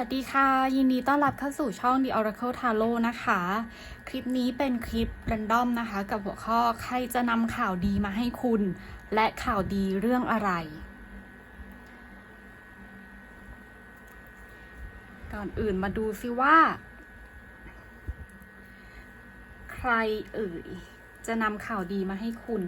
วัสดีค่ะ ยินดีต้อนรับเข้าสู่ช่อง The Oracle Tarot นะคะ คลิปนี้เป็นคลิป r รนดอมนะคะ กับหัวข้อใครจะนำข่าวดีมาให้คุณ และข่าวดีเรื่องอะไร ก่อนอื่นมาดูซิว่า ใครเอ่ย จะนำข่าวดีมาให้คุณ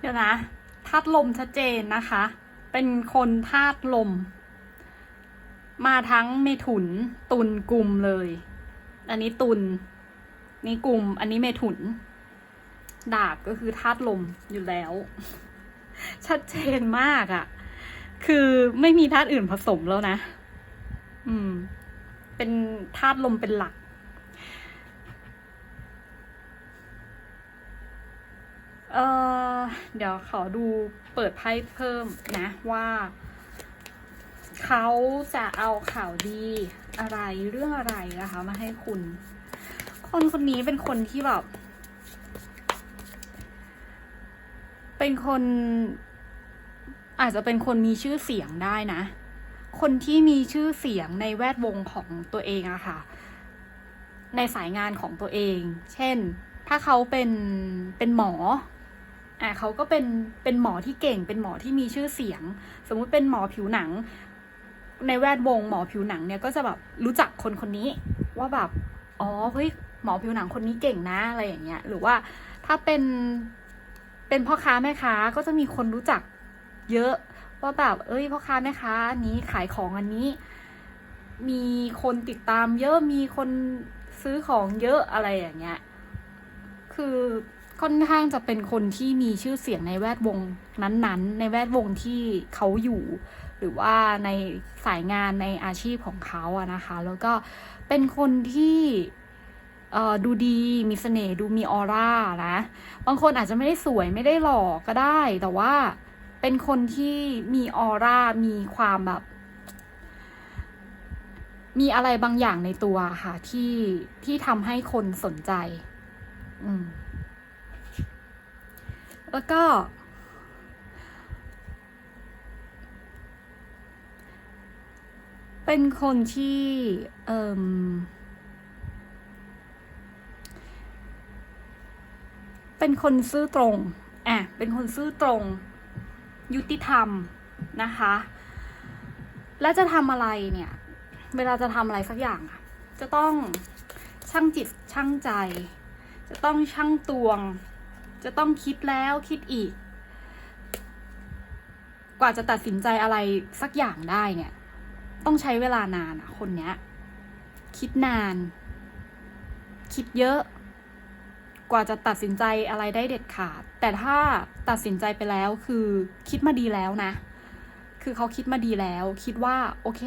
เดี๋ยวนะธาตุลมชัดเจนนะคะ เป็นคนธาตุลม มาทั้งเมถุนตุลกลุ่มเลย อันนี้ตุลนี่กลุ่ม อันนี้เมถุน ดาบก็คือธาตุลมอยู่แล้ว ชัดเจนมากอะ่ะ คือไม่มีธาตุอื่นผสมแล้วนะ อืม เป็นธาตุลมเป็นหลัก เออเดี๋ยวขอดูเปิดไพ่เพิ่มนะว่า เขาจะเอาข่าวดีอะไรเรื่องอะไรนะคะ มาให้คุณ คนคนนี้เป็นคนที่แบบ เป็นคนอาจจะเป็นคนมีชื่อเสียงได้นะ คนที่มีชื่อเสียงในแวดวงของตัวเองอะค่ะ ในสายงานของตัวเอง เช่น ถ้าเขาเป็นเป็นหมอ อะเขาก็เป็นเป็นหมอที่เก่ง เป็นหมอที่มีชื่อเสียง สมมุติเป็นหมอผิวหนัง ในแวดวงหมอผิวหนังเนี่ยก็จะแบบรู้จักคนคนนี้ ว่าแบบอ๋อเฮ้ยหมอผิวหนังคนนี้เก่งนะอะไรอย่างเงี้ย หรือว่าถ้าเป็นเป็นพ่อค้าแม่ค้าก็จะมีคนรู้จักเยอะว่าแบบเอ้ยพ่อค้าแม่ค้าอันนี้ขายของอันนี้ มีคนติดตามเยอะมีคนซื้อของเยอะอะไรอย่างเงี้ย คือ ค่อนข้างจะเป็นคนที่มีชื่อเสียงในแวดวงนั้นๆ ในแวดวงที่เขาอยู่ หรือว่าในสายงานในอาชีพของเขาอะนะคะ แล้วก็เป็นคนที่ดูดีมีเสน่ห์ดูมีออร่านะบางคนอาจจะไม่ได้สวยไม่ได้หล่อก็ได้ แต่ว่าเป็นคนที่มีออร่ามีความแบบ มีอะไรบางอย่างในตัวค่ะ ที่ที่ทำให้คนสนใจ อืม แล้วก็ เป็นคนที่เอ่มเป็นคนซื่อตรง อะ เป็นคนซื่อตรง ยุติธรรมนะคะ และจะทำอะไรเนี่ย เวลาจะทำอะไรสักอย่างจะต้องชั่งจิตชั่งใจ จะต้องชั่งตวง จะต้องคิดแล้วคิดอีก กว่าจะตัดสินใจอะไรสักอย่างได้เนี่ย ต้องใช้เวลานานอะคนเนี้ย คิดนาน คิดเยอะ กว่าจะตัดสินใจอะไรได้เด็ดขาด แต่ถ้าตัดสินใจไปแล้วคือคิดมาดีแล้วนะ คือเขาคิดมาดีแล้ว คิดว่า โอเค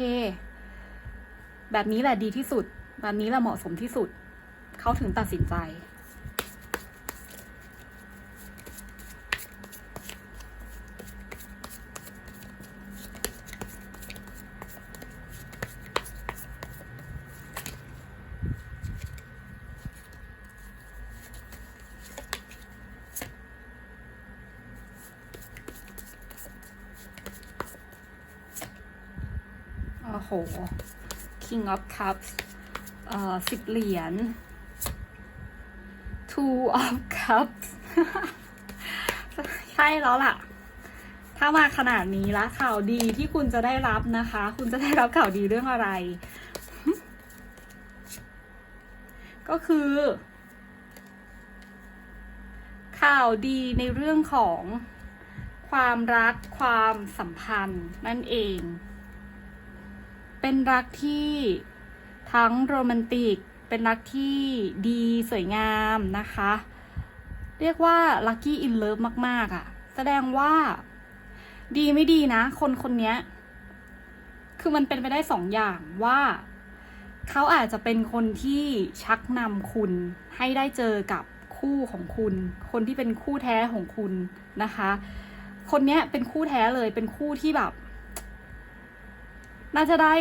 แบบนี้แหละดีที่สุด แบบนี้แหละเหมาะสมที่สุด เขาถึงตัดสินใจ โห King of Cups เอ่อสิบเหรียญ Two of Cups ใช่แล้วล่ะ ถ้ามาขนาดนี้ละข่าวดีที่คุณจะได้รับนะคะ คุณจะได้รับข่าวดีเรื่องอะไร ก็คือ ข่าวดีในเรื่องของความรักความสัมพันธ์นั่นเอง เป็นรักที่ทั้งโรแมนติก เป็นรักที่ดีสวยงามนะคะ เรียกว่า lucky in love มาก ๆอะ่ะ แสดงว่าดีไม่ดีนะ คนคนนี้คือมันเป็นไปได้สองอย่างว่า เขาอาจจะเป็นคนที่ชักนำคุณให้ได้เจอกับคู่ของคุณ คนที่เป็นคู่แท้ของคุณนะคะ คนนี้เป็นคู่แท้เลยเป็นคู่ที่แบบ น่าจะได้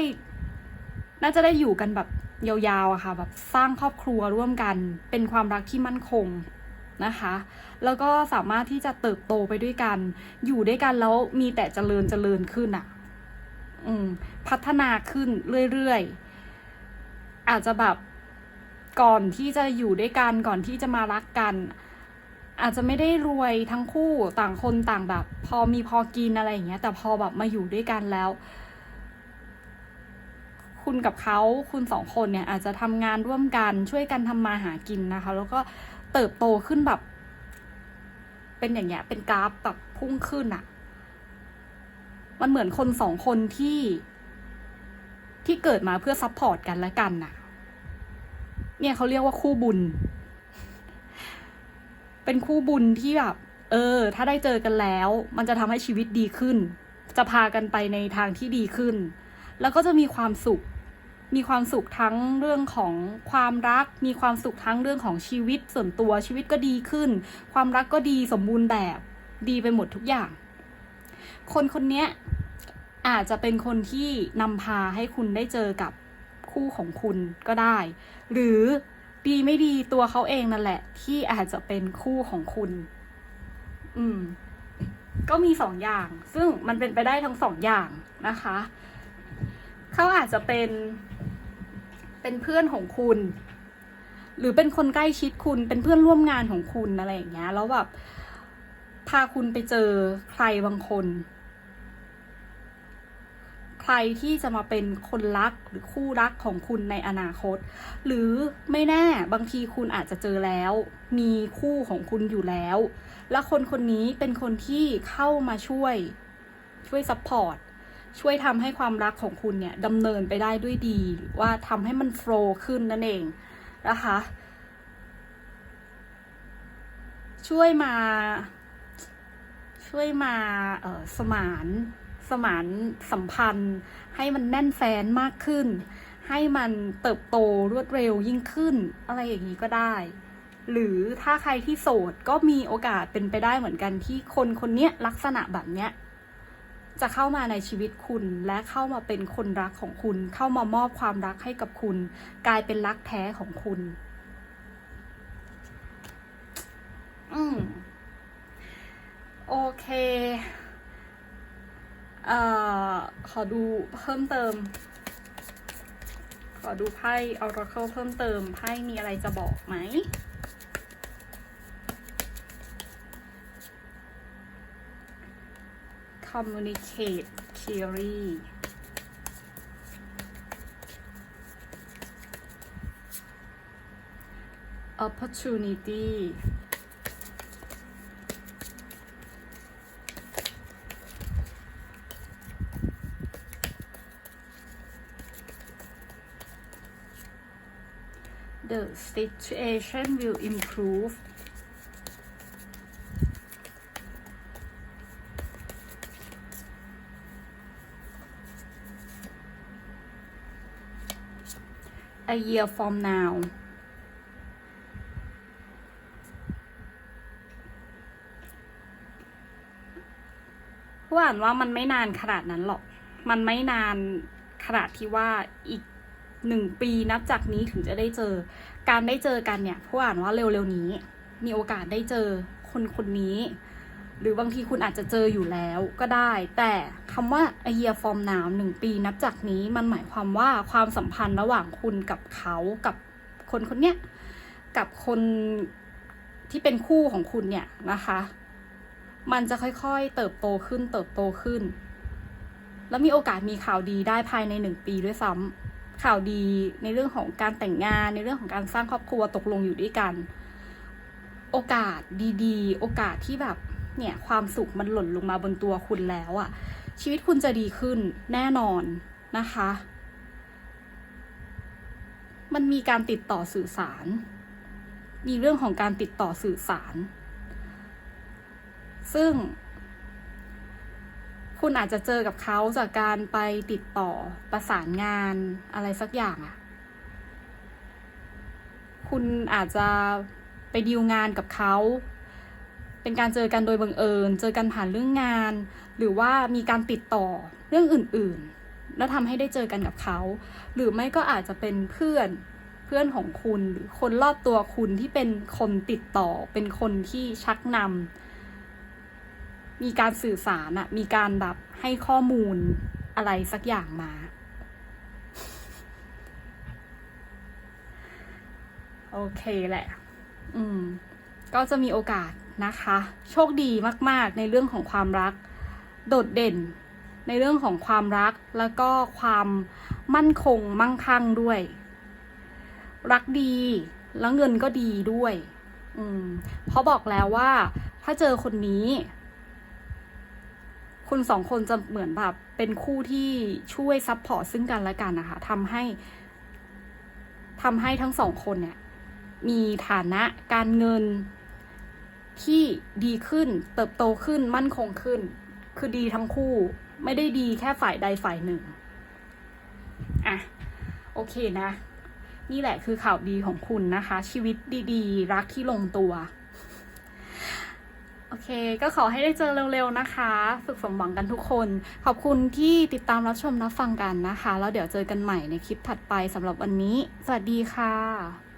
น่าจะได้อยู่กันแบบยาวๆอะค่ะแบบสร้างครอบครัวร่วมกันเป็นความรักที่มั่นคงนะคะ แล้วก็สามารถที่จะเติบโตไปด้วยกัน อยู่ด้วยกันแล้วมีแต่เจริญเจริญขึ้นอะอืมพัฒนาขึ้นเรื่อยๆ อาจจะแบบก่อนที่จะอยู่ด้วยกันก่อนที่จะมารักกัน อาจจะไม่ได้รวยทั้งคู่ต่างคนต่างแบบ พอมีพอกินอะไรอย่างเงี้ย แต่พอแบบมาอยู่ด้วยกันแล้ว คุณกับเขาคุณสองคนเนี่ยอาจจะทำงานร่วมกันช่วยกันทำมาหากินนะคะ แล้วก็เติบโตขึ้นแบบ เป็นอย่างเงี้ย เป็นกราฟแบบพุ่งขึ้นอะมันเหมือนคนสองคนที่ที่เกิดมาเพื่อซัพพอร์ตกันและกันน่ะ เนี่ยเขาเรียกว่าคู่บุญ เป็นคู่บุญที่แบบ เออ ถ้าได้เจอกันแล้ว มันจะทำให้ชีวิตดีขึ้น จะพากันไปในทางที่ดีขึ้น แล้วก็จะมีความสุข มีความสุขทั้งเรื่องของความรัก มีความสุขทั้งเรื่องของชีวิตส่วนตัวชีวิตก็ดีขึ้น ความรักก็ดีสมบูรณ์แบบดีไปหมดทุกอย่าง คนคนนี้อาจจะเป็นคนที่นำพาให้คุณได้เจอกับคู่ของคุณก็ได้ หรือดีไม่ดีตัวเขาเองนั่นแหละ ที่อาจจะเป็นคู่ของคุณ อืม ก็มีสองอย่าง ซึ่งมันเป็นไปได้ทั้งสองอย่างนะคะ เขาอาจจะเป็น เป็นเพื่อนของคุณ หรือเป็นคนใกล้ชิดคุณเป็นเพื่อนร่วมงานของคุณอะไรอย่างเงี้ยแล้วแบบพาคุณไปเจอใครบางคน ใครที่จะมาเป็นคนรักหรือคู่รักของคุณในอนาคต หรือไม่แน่บางทีคุณอาจจะเจอแล้ว มีคู่ของคุณอยู่แล้ว และคนคนนี้เป็นคนที่เข้ามาช่วย ช่วยซัพพอร์ต ช่วยทำให้ความรักของคุณเนี่ยดำเนินไปได้ด้วยดี ว่าทำให้มันโฟล์ขึ้นนั่นเองนะคะ ช่วยมา ช่วยมาเออสมานสมานสัมพันธ์ ให้มันแน่นแฟนมากขึ้น ให้มันเติบโตรวดเร็วยิ่งขึ้น อะไรอย่างนี้ก็ได้ หรือถ้าใครที่โสดก็มีโอกาสเป็นไปได้เหมือนกันที่คนคนเนี้ยลักษณะแบบเนี้ย จะเข้ามาในชีวิตคุณและเข้ามาเป็นคนรักของคุณ เข้ามามอบความรักให้กับคุณ กลายเป็นรักแท้ของคุณ อืมโอเค เอ่อ ขอดูเพิ่มเติม ขอดูไพ่ Oracle เพิ่มเติมไพ่มีอะไรจะบอกไหม communicate theory opportunity. The situation will improve. A year from now ผู้อ่านว่ามันไม่นานขนาดนั้นหรอก มันไม่นานขนาดที่ว่าอีกหนึ่งปีนับจากนี้ถึงจะได้เจอ การได้เจอกันเนี่ยผู้อ่านว่าเร็วๆนี้ มีโอกาสได้เจอคนคนนี้ หรือบางทีคุณอาจจะเจออยู่แล้วก็ได้ แต่คำว่า a year from now หนึ่งปีนับจากนี้มันหมายความว่าความสัมพันธ์ระหว่างคุณกับเขากับคนคนเนี้ยกับคนที่เป็นคู่ของคุณเนี่ยนะคะ มันจะค่อยๆเติบโตขึ้นเติบโตขึ้น แล้วมีโอกาสมีข่าวดีได้ภายในหนึ่งปีด้วยซ้ำข่าวดีในเรื่องของการแต่งงานในเรื่องของการสร้างครอบครัวตกลงอยู่ด้วยกัน โอกาสดีๆ โอกาสที่แบบ เนี่ยความสุขมันหล่นลงมาบนตัวคุณแล้วอะชีวิตคุณจะดีขึ้นแน่นอนนะคะ มันมีการติดต่อสื่อสาร มีเรื่องของการติดต่อสื่อสาร ซึ่ง คุณอาจจะเจอกับเขาจากการไปติดต่อประสานงานอะไรสักอย่างอะคุณอาจจะไปดีลงานกับเขา เป็นการเจอกันโดยบังเอิญ เจอกันผ่านเรื่องงาน หรือว่ามีการติดต่อเรื่องอื่นๆ แล้วทำให้ได้เจอกันกับเขา หรือไม่ก็อาจจะเป็นเพื่อนเพื่อนของคุณหรือคนรอบตัวคุณที่เป็นคนติดต่อ เป็นคนที่ชักนำมีการสื่อสารอะมีการแบบให้ข้อมูลอะไรสักอย่างมา โอเคแหละ อืม ก็จะมีโอกาส นะคะ โชคดีมากๆในเรื่องของความรัก โดดเด่นในเรื่องของความรักแล้วก็ความมั่นคงมั่งคั่งด้วย รักดีแล้วเงินก็ดีด้วย อืมเพราะบอกแล้วว่า ถ้าเจอคนนี้ คุณสองคนจะเหมือนแบบเป็นคู่ที่ช่วยซัพพอร์ตซึ่งกันและกันนะคะทำให้ทำให้ทั้งสองคนเนี่ย มีฐานะการเงิน ที่ดีขึ้น เติบโตขึ้นมั่นคงขึ้น คือดีทั้งคู่ ไม่ได้ดีแค่ฝ่ายใดฝ่ายหนึ่งอะโอเคนะ นี่แหละคือข่าวดีของคุณนะคะ ชีวิตดีๆ รักที่ลงตัว โอเค ก็ขอให้ได้เจอเร็วๆนะคะ ฝึกสมหวังกันทุกคน ขอบคุณที่ติดตามรับชมรับฟังกันนะคะ แล้วเดี๋ยวเจอกันใหม่ในคลิปถัดไปสำหรับวันนี้ สวัสดีค่ะ